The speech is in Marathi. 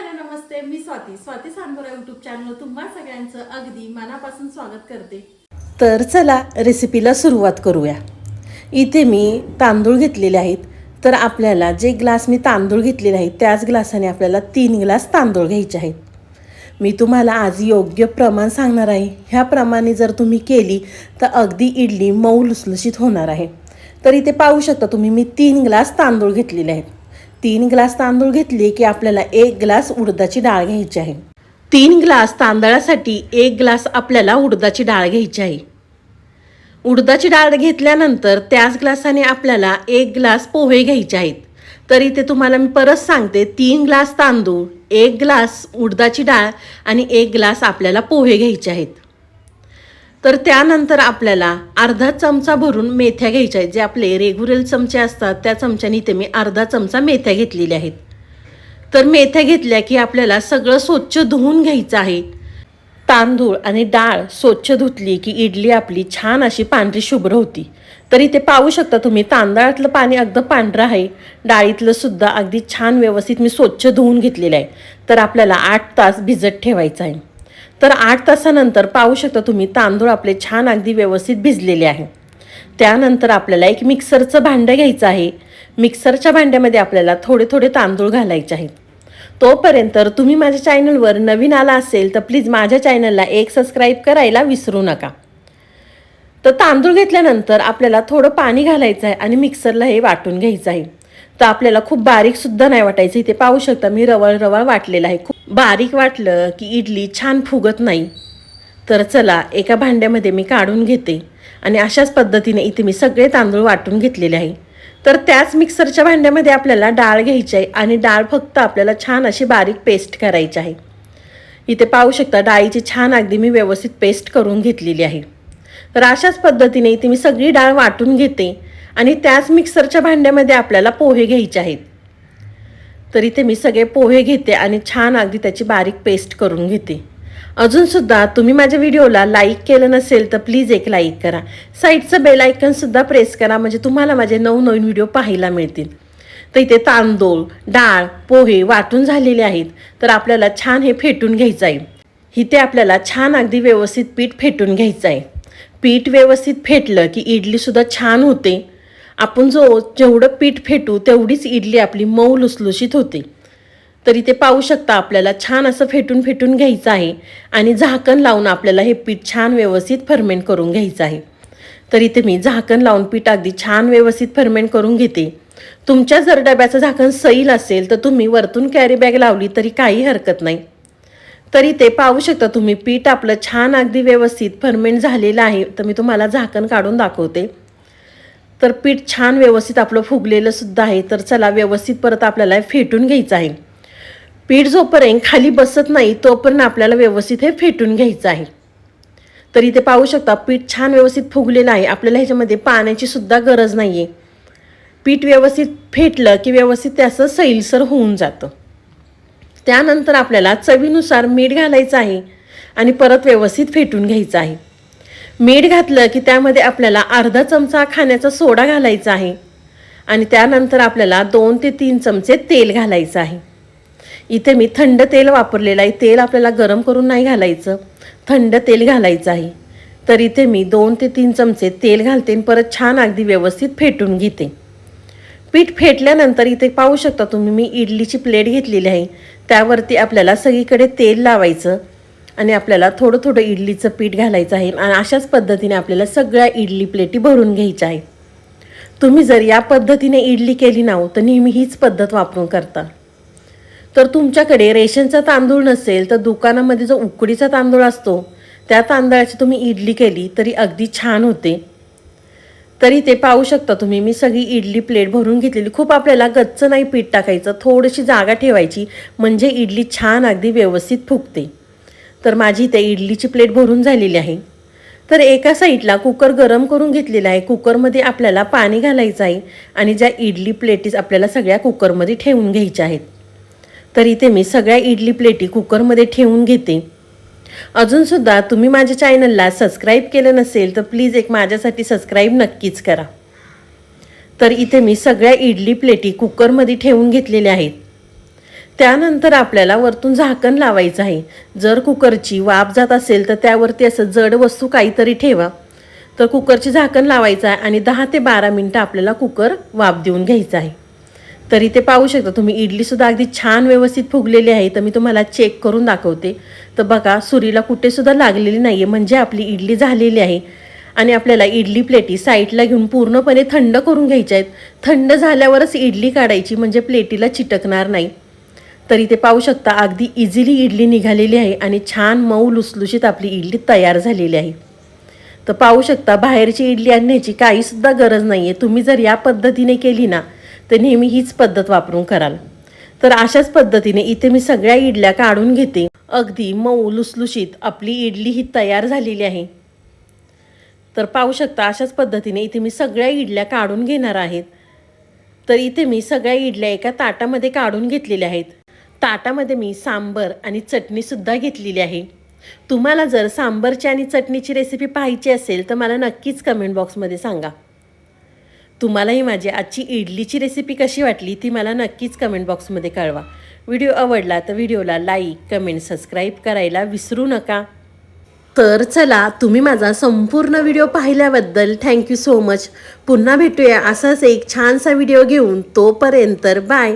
हॅलो नमस्ते. मी स्वाती. स्वाती सांगोरा युट्यूब चॅनल तुम्हा सगळ्यांचं अगदी मनापासून स्वागत करते. तर चला रेसिपीला सुरुवात करूया. इथे मी तांदूळ घेतलेले आहेत. तर आपल्याला जे ग्लास मी तांदूळ घेतलेले आहेत त्याच ग्लासाने आपल्याला तीन ग्लास तांदूळ घ्यायचे आहेत. मी तुम्हाला आज योग्य प्रमाण सांगणार आहे. ह्या प्रमाणे जर तुम्ही केली तर अगदी इडली मऊ लुसलुशीत होणार आहे. तर इथे पाहू शकता तुम्ही मी तीन ग्लास तांदूळ घेतलेले आहेत. तीन ग्लास तांदूळ घेतले की आपल्याला एक ग्लास उडदाची डाळ घ्यायची आहे. तीन ग्लास तांदळासाठी एक ग्लास आपल्याला उडदाची डाळ घ्यायची आहे. उडदाची डाळ घेतल्यानंतर त्याच ग्लासाने आपल्याला एक ग्लास पोहे घ्यायचे आहेत. तर इथे तुम्हाला मी परत सांगते तीन ग्लास तांदूळ एक ग्लास उडदाची डाळ आणि एक ग्लास आपल्याला पोहे घ्यायचे आहेत. तर त्यानंतर आपल्याला अर्धा चमचा भरून मेथ्या घ्यायच्या आहेत. जे आपले रेग्युलर चमचे असतात त्या चमच्याने इथे मी अर्धा चमचा मेथ्या घेतलेल्या आहेत. तर मेथ्या घेतल्या की आपल्याला सगळं स्वच्छ धुवून घ्यायचं आहे. तांदूळ आणि डाळ स्वच्छ धुतली की इडली आपली छान अशी पांढरी शुभ्र होती. तर इथे पाहू शकता तुम्ही तांदळातलं पाणी अगदी पांढरं आहे. डाळीतलं सुद्धा अगदी छान व्यवस्थित मी स्वच्छ धुवून घेतलेलं आहे. तर आपल्याला आठ तास भिजत ठेवायचं आहे. तर आठ तासानंतर पाहू शकता तुम्ही तांदूळ आपले छान अगदी व्यवस्थित भिजलेले आहे. त्यानंतर आपल्याला एक मिक्सरचं भांडं घ्यायचं आहे. मिक्सरच्या भांड्यामध्ये आपल्याला थोडे थोडे तांदूळ घालायचे आहेत. तोपर्यंत तुम्ही माझ्या चॅनलवर नवीन आला असेल तर प्लीज माझ्या चॅनलला एक सबस्क्राईब करायला विसरू नका. तर तांदूळ घेतल्यानंतर आपल्याला थोडं पाणी घालायचं आहे आणि मिक्सरला हे वाटून घ्यायचं आहे. तर आपल्याला खूप बारीकसुद्धा नाही वाटायचं. इथे पाहू शकता मी रवळ रवळ वाटलेलं आहे. खूप बारीक वाटलं की इडली छान फुगत नाही. तर चला एका भांड्यामध्ये मी काढून घेते आणि अशाच पद्धतीने इथे मी सगळे तांदूळ वाटून घेतलेले आहे. तर त्याच मिक्सरच्या भांड्यामध्ये आपल्याला डाळ घ्यायची आहे आणि डाळ फक्त आपल्याला छान अशी बारीक पेस्ट करायची आहे. इथे पाहू शकता डाळीची छान अगदी मी व्यवस्थित पेस्ट करून घेतलेली आहे. तर अशाच पद्धतीने इथे मी सगळी डाळ वाटून घेते आणि त्याच मिक्सरच्या भांड्यामध्ये आपल्याला पोहे घ्यायचे आहेत. तर इथे मी सगळे पोहे घेते आणि छान अगदी त्याची बारीक पेस्ट करून घेते. अजूनसुद्धा तुम्ही माझ्या व्हिडिओला लाईक केलं नसेल तर प्लीज एक लाईक करा. साईडचं बेल आयकनसुद्धा प्रेस करा म्हणजे तुम्हाला माझे नवनवीन व्हिडिओ पाहायला मिळतील. तर इथे तांदूळ डाळ पोहे वाटून झालेले आहेत. तर आपल्याला छान हे फेटून घ्यायचं आहे. इथे आपल्याला छान अगदी व्यवस्थित पीठ फेटून घ्यायचं आहे. पीठ व्यवस्थित फेटलं की इडलीसुद्धा छान होते. आपण जो जेवढं पीठ फेटू तेवढीच इडली आपली मऊ लुसलुशीत होते. तरी ते पाहू शकता आपल्याला छान असं फेटून फेटून घ्यायचं आहे आणि झाकण लावून आपल्याला हे पीठ छान व्यवस्थित फर्मेंट करून घ्यायचं आहे. तरी ते मी झाकण लावून पीठ अगदी छान व्यवस्थित फर्मेंट करून घेते. तुमच्या जर डब्याचं झाकण सैल असेल तर तुम्ही वरतून कॅरी बॅग लावली तरी काही हरकत नाही. तरी ते पाहू शकता तुम्ही पीठ आपलं छान अगदी व्यवस्थित फर्मेंट झालेलं आहे. तर मी तुम्हाला झाकण काढून दाखवते. तर पीठ छान व्यवस्थित आपलं फुगलेलं सुद्धा आहे. तर चला व्यवस्थित परत आपल्याला फेटून घ्यायचं आहे. पीठ जोपर्यंत खाली बसत नाही तोपर्यंत आपल्याला व्यवस्थित हे फेटून घ्यायचं आहे. तर इथे पाहू शकता पीठ छान व्यवस्थित फुगलेलं आहे. आपल्याला ह्याच्यामध्ये पाण्याची सुद्धा गरज नाही आहे पीठ व्यवस्थित फेटलं की व्यवस्थित त्याचं सैलसर होऊन जातं. त्यानंतर आपल्याला चवीनुसार मीठ घालायचं आहे आणि परत व्यवस्थित फेटून घ्यायचं आहे. मीठ घातलं की त्यामध्ये आपल्याला अर्धा चमचा खाण्याचा सोडा घालायचा आहे. आणि त्यानंतर आपल्याला दोन ते तीन चमचे तेल घालायचं आहे. इथे मी थंड तेल वापरलेलं आहे. तेल आपल्याला गरम करून नाही घालायचं. थंड तेल घालायचं आहे. तर इथे मी दोन ते तीन चमचे तेल घालते आणि परत छान अगदी व्यवस्थित फेटून घेते. पीठ फेटल्यानंतर इथे पाहू शकता तुम्ही मी इडलीची प्लेट घेतलेली आहे. त्यावरती आपल्याला सगळीकडे तेल लावायचं. आणि आपल्याला थोडं थोडं इडलीचं पीठ घालायचं आहे. आणि अशाच पद्धतीने आपल्याला सगळ्या इडली प्लेटी भरून घ्यायच्या आहेत. तुम्ही जर या पद्धतीने इडली केली ना हो, तर नेहमी हीच पद्धत वापरून करता. तर तुमच्याकडे रेशनचा तांदूळ नसेल तर दुकानामध्ये जो उकडीचा तांदूळ असतो त्या तांदळाची तुम्ही इडली केली तरी अगदी छान होते. तरी ते पाहू शकता तुम्ही मी सगळी इडली प्लेट भरून घेतलेली. खूप आपल्याला गच्च नाही पीठ टाकायचं थोडीशी जागा ठेवायची म्हणजे इडली छान अगदी व्यवस्थित फुगते. तर माझी इथे इडलीची प्लेट भरून झालेली आहे. तर एका साईडला कुकर गरम करून घेतलेला आहे. कुकरमध्ये आपल्याला पाणी घालायचं आहे आणि ज्या इडली प्लेटीज आपल्याला सगळ्या कुकरमध्ये ठेवून घ्यायच्या आहेत. तर इथे मी सगळ्या इडली प्लेटी कुकरमध्ये ठेवून घेते. अजूनसुद्धा तुम्ही माझ्या चॅनलला सबस्क्राईब केलं नसेल तर प्लीज एक माझ्यासाठी सबस्क्राईब नक्कीच करा. तर इथे मी सगळ्या इडली प्लेटी कुकरमध्ये ठेवून घेतलेल्या आहेत. त्यानंतर आपल्याला वरतून झाकण लावायचं आहे. जर कुकरची वाफ जात असेल तर त्यावरती असं जड वस्तू काहीतरी ठेवा. तर कुकरची झाकण लावायचं आहे आणि दहा ते बारा मिनटं आपल्याला कुकर वाफ देऊन घ्यायचं आहे. तरी ते पाहू शकता तुम्ही इडलीसुद्धा अगदी छान व्यवस्थित फुगलेली आहे. तर मी तुम्हाला चेक करून दाखवते. तर बघा सुरीला कुठेसुद्धा लागलेली नाही आहे म्हणजे आपली इडली झालेली आहे. आणि आपल्याला इडली प्लेटी साईडला घेऊन पूर्णपणे थंड करून घ्यायच्या आहेत. थंड झाल्यावरच इडली काढायची म्हणजे प्लेटीला चिटकणार नाही. तर इथे पाहू शकता अगदी इझिली इडली निघालेली आहे आणि छान मऊ लुसलुशीत आपली इडली तयार झालेली आहे. तर पाहू शकता बाहेरची इडली आणण्याची काहीसुद्धा गरज नाही आहे तुम्ही जर या पद्धतीने केली ना तर नेहमी हीच पद्धत वापरून कराल. तर अशाच पद्धतीने इथे मी सगळ्या इडल्या काढून घेते. अगदी मऊ लुसलुशीत आपली इडली ही तयार झालेली आहे. तर पाहू शकता अशाच पद्धतीने इथे मी सगळ्या इडल्या काढून घेणार आहेत. तर इथे मी सगळ्या इडल्या एका ताटामध्ये काढून घेतलेल्या आहेत. ताटामध्ये मी सांबर आणि चटणीसुद्धा घेतलेली आहे. तुम्हाला जर सांबरची आणि चटणीची रेसिपी पाहायची असेल तर मला नक्कीच कमेंट बॉक्समध्ये सांगा. तुम्हालाही माझी आजची इडलीची रेसिपी कशी वाटली ती मला नक्कीच कमेंट बॉक्समध्ये कळवा. व्हिडिओ आवडला तर व्हिडिओला लाईक कमेंट सबस्क्राईब करायला विसरू नका. तर चला तुम्ही माझा संपूर्ण व्हिडिओ पाहिल्याबद्दल थँक्यू सो मच पुन्हा भेटूया असाच एक छानसा व्हिडिओ घेऊन तोपर्यंत बाय